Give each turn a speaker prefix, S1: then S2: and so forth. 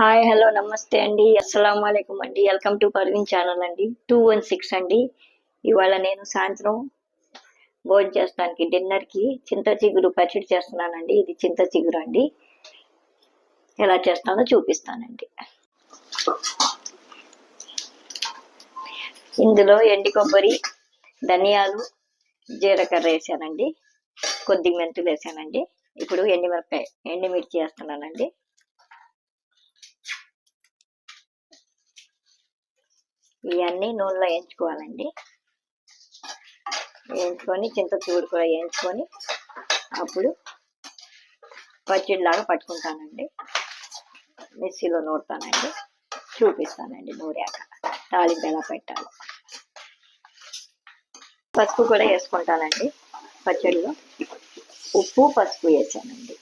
S1: Hi hello నమస్తే అండి. అస్సలం అయికం అండి. వెల్కమ్ టు పర్వీన్ ఛానల్ అండి. టూ వన్ సిక్స్ అండి. ఇవాళ నేను సాయంత్రం భోజనం చేస్తానికి డిన్నర్కి చింత చిగురు పచ్చడి చేస్తున్నానండి. ఇది చింత చిగురు అండి. ఎలా చేస్తానో చూపిస్తానండి. ఇందులో ఎండి కొబ్బరి ధనియాలు జీలకర్ర వేసానండి. కొద్ది మెంతులు వేసానండి. ఇప్పుడు ఎండిమిరపకాయ ఎండిమిర్చి వేస్తున్నానండి. ఇవన్నీ నూనెలో వేయించుకోవాలండి. వేయించుకొని చింతచూడు కూడా వేయించుకొని అప్పుడు పచ్చడిలాగా పట్టుకుంటానండి. మిక్సీలో నూరుతానండి. చూపిస్తానండి నూరాక తాలింపు ఎలా పెట్టాలో. పసుపు కూడా వేసుకుంటానండి పచ్చడిలో. ఉప్పు పసుపు వేసానండి.